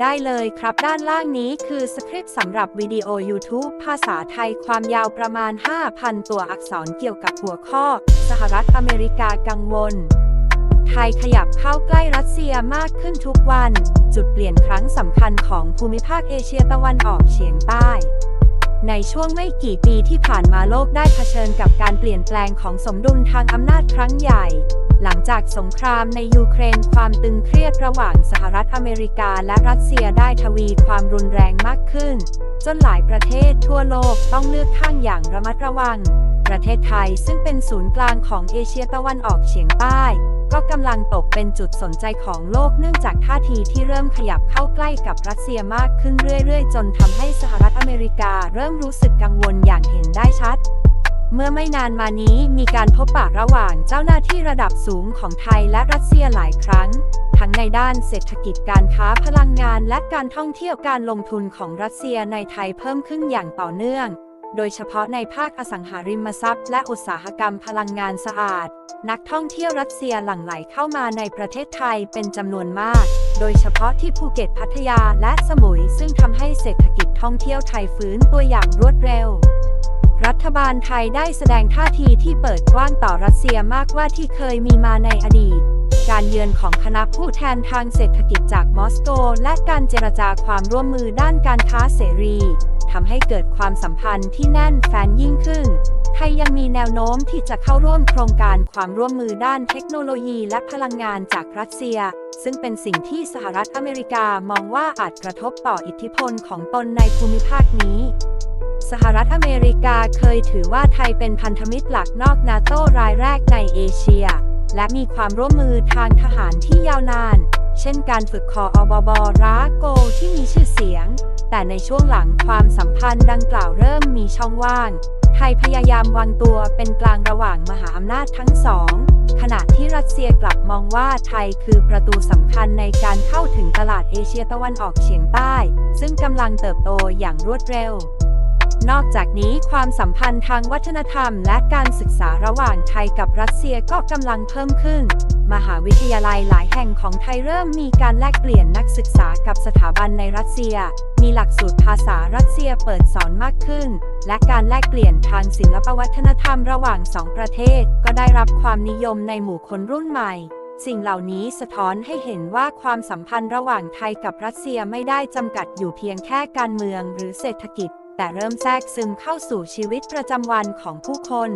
ได้เลยครับด้านล่างนี้คือสคริปต์สำหรับวิดีโอ YouTube ภาษาไทยความยาวประมาณ 5,000 ตัวอักษรเกี่ยวกับหัวข้อ สหรัฐอเมริกากังวล ไทยขยับเข้าใกล้รัสเซียมากขึ้นทุกวัน จุดเปลี่ยนครั้งสำคัญของภูมิภาคเอเชียตะวันออกเฉียงใต้ในช่วงไม่กี่ปีที่ผ่านมาโลกได้เผชิญกับการเปลี่ยนแปลงของสมดุลทางอำนาจครั้งใหญ่ หลังจากสงครามในยูเครนความตึงเครียดระหว่างสหรัฐอเมริกาและรัสเซียได้ทวีความรุนแรงมากขึ้น จนหลายประเทศทั่วโลกต้องเลือกข้างอย่างระมัดระวัง ประเทศไทยซึ่งเป็นศูนย์กลางของเอเชียตะวันออกเฉียงใต้ ก็กำลังตกเป็นจุดสนใจของโลกเนื่องจากท่าทีที่เริ่มขยับเข้าใกล้กับรัสเซียมากขึ้นเรื่อย ๆ จนทำให้สหรัฐอเมริกาเริ่มรู้สึกกังวลอย่างเห็นได้ชัด เมื่อไม่นานมานี้มีการพบปะระหว่างเจ้าหน้าที่ระดับสูงของไทยและรัสเซียหลายครั้ง ทั้งในด้านเศรษฐกิจการค้าพลังงานและการท่องเที่ยวการลงทุนของรัสเซียในไทยเพิ่มขึ้นอย่างต่อเนื่อง โดยเฉพาะในภาคอสังหาริมทรัพย์และอุตสาหกรรมพลังงานสะอาด นักท่องเที่ยวรัสเซียหลั่งไหลเข้ามาในประเทศไทยเป็นจำนวนมาก โดยเฉพาะที่ภูเก็ตพัทยาและสมุย ซึ่งทำให้เศรษฐกิจท่องเที่ยวไทยฟื้นตัวอย่างรวดเร็ว รัฐบาลไทยได้แสดงท่าทีที่เปิดกว้างต่อรัสเซียมากกว่าที่เคยมีมาในอดีต การเยือนของคณะผู้แทนทางเศรษฐกิจจากมอสโก และการเจรจาความร่วมมือด้านการค้าเสรีทำให้เกิดความสัมพันธ์ที่แน่นแฟนยิ่งขึ้น ไทยยังมีแนวโน้มที่จะเข้าร่วมโครงการความร่วมมือด้านเทคโนโลยีและพลังงานจากรัสเซีย ซึ่งเป็นสิ่งที่สหรัฐอเมริกามองว่าอาจกระทบต่ออิทธิพลของตนในภูมิภาคนี้ สหรัฐอเมริกาเคยถือว่าไทยเป็นพันธมิตรหลักนอกนาโต้รายแรกในเอเชีย และมีความร่วมมือทางทหารที่ยาวนาน เช่นการฝึกคออบอบราโกที่มีชื่อเสียง แต่ในช่วงหลังความสัมพันธ์ดังกล่าวเริ่มมีช่องว่าง ไทยพยายามวางตัวเป็นกลางระหว่างมหาอำนาจทั้งสอง ขณะที่รัสเซียกลับมองว่าไทยคือประตูสำคัญในการเข้าถึงตลาดเอเชียตะวันออกเฉียงใต้ ซึ่งกำลังเติบโตอย่างรวดเร็ว นอกจากนี้ความสัมพันธ์ทางวัฒนธรรม และการศึกษาระหว่างไทยกับรัสเซียก็กำลังเพิ่มขึ้น มหาวิทยาลัยหลายแห่งของไทยเริ่มมีการแลกเปลี่ยนนักศึกษากับสถาบันในรัสเซีย มีหลักสูตรภาษารัสเซียเปิดสอนมากขึ้น และการแลกเปลี่ยนทางศิลปวัฒนธรรมระหว่างสองประเทศ ก็ได้รับความนิยมในหมู่คนรุ่นใหม่สิ่งเหล่านี้สะท้อนให้เห็นว่าความสัมพันธ์ระหว่างไทยกับรัสเซียไม่ได้จำกัดอยู่เพียงแค่การเมืองหรือเศรษฐกิจ แต่เริ่มแทรกซึมเข้าสู่ชีวิตประจำวันของผู้คน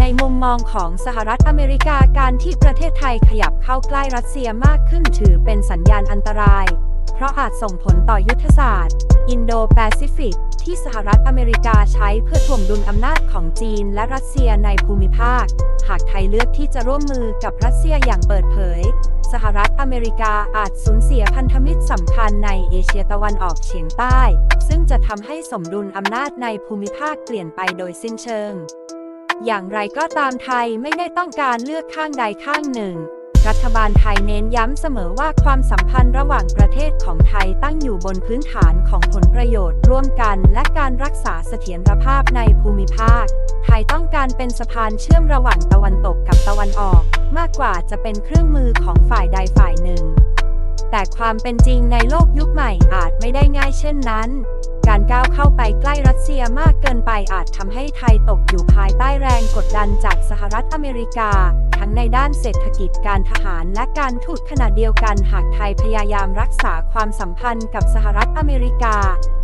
ในมุมมองของสหรัฐอเมริกาการที่ประเทศไทยขยับเข้าใกล้รัสเซียมากขึ้นถือเป็นสัญญาณอันตราย เพราะอาจส่งผลต่อยุทธศาสตร์ อินโดแปซิฟิก ที่สหรัฐอเมริกาใช้เพื่อถ่วงดุลอำนาจของจีนและรัสเซียในภูมิภาค หากไทยเลือกที่จะร่วมมือกับรัสเซียอย่างเปิดเผย สหรัฐอเมริกาอาจสูญเสียพันธมิตรสำคัญในเอเชียตะวันออกเฉียงใต้ ซึ่งจะทำให้สมดุลอำนาจในภูมิภาคเปลี่ยนไปโดยสิ้นเชิง อย่างไรก็ตามไทยไม่ได้ต้องการเลือกข้างใดข้างหนึ่ง รัฐบาลไทยเน้นย้ำเสมอว่าความสัมพันธ์ระหว่างประเทศของไทยตั้งอยู่บนพื้นฐานของผลประโยชน์ร่วมกัน และการรักษาเสถียรภาพในภูมิภาค ไทยต้องการเป็นสะพานเชื่อมระหว่างตะวันตกกับตะวันออก มากกว่าจะเป็นเครื่องมือของฝ่ายใดฝ่ายหนึ่ง แต่ความเป็นจริงในโลกยุคใหม่อาจไม่ได้ง่ายเช่นนั้น การก้าวเข้าไปใกล้รัสเซียมากเกินไปอาจทำให้ไทยตกอยู่ภายใต้แรงกดดันจากสหรัฐอเมริกา ทั้งในด้านเศรษฐกิจการทหารและการทูตขณะเดียวกันหากไทยพยายามรักษาความสัมพันธ์กับสหรัฐอเมริกา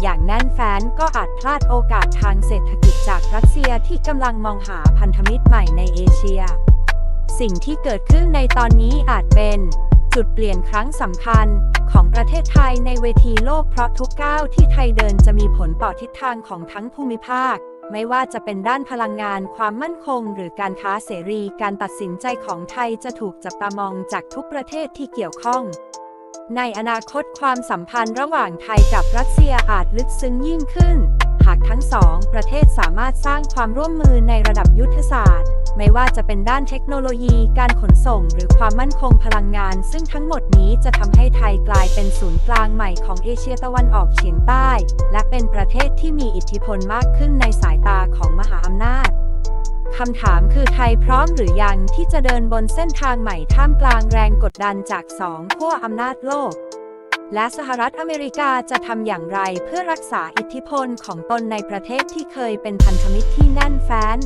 อย่างแน่นแฟ้นก็อาจพลาดโอกาสทางเศรษฐกิจจากรัสเซียที่กำลังมองหาพันธมิตรใหม่ในเอเชีย สิ่งที่เกิดขึ้นในตอนนี้อาจเป็น จุดเปลี่ยนครั้งสำคัญของประเทศไทยในเวทีโลกเพราะทุกก้าวที่ไทยเดินจะมีผลต่อทิศทางของทั้งภูมิภาค ไม่ว่าจะเป็นด้านพลังงานความมั่นคง หรือการค้าเสรี การตัดสินใจของไทยจะถูกจับตามองจากทุกประเทศที่เกี่ยวข้อง ในอนาคตความสัมพันธ์ระหว่างไทยกับรัสเซียอาจลึกซึ้งยิ่งขึ้น หากทั้งสองประเทศสามารถสร้างความร่วมมือในระดับยุทธศาสตร์ ไม่ว่าจะเป็นด้านเทคโนโลยี การขนส่ง หรือความมั่นคงพลังงาน ซึ่งทั้งหมดนี้จะทำให้ไทยกลายเป็นศูนย์กลางใหม่ของเอเชียตะวันออกเฉียงใต้ และเป็นประเทศที่มีอิทธิพลมากขึ้นในสายตาของมหาอำนาจคำถามคือไทยพร้อมหรือยังที่จะเดินบนเส้นทางใหม่ท่ามกลางแรงกดดันจากสองขั้วอำนาจโลก และสหรัฐอเมริกาจะทำอย่างไรเพื่อรักษาอิทธิพลของตนในประเทศที่เคยเป็นพันธมิตรที่แน่นแฟ้น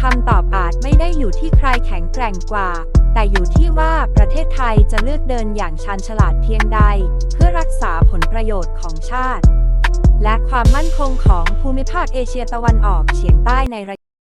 คำตอบอาจไม่ได้อยู่ที่ใครแข็งแกร่งกว่า แต่อยู่ที่ว่าประเทศไทยจะเลือกเดินอย่างชาญฉลาดเพียงใด เพื่อรักษาผลประโยชน์ของชาติ และความมั่นคงของภูมิภาคเอเชียตะวันออกเฉียงใต้ในระยะ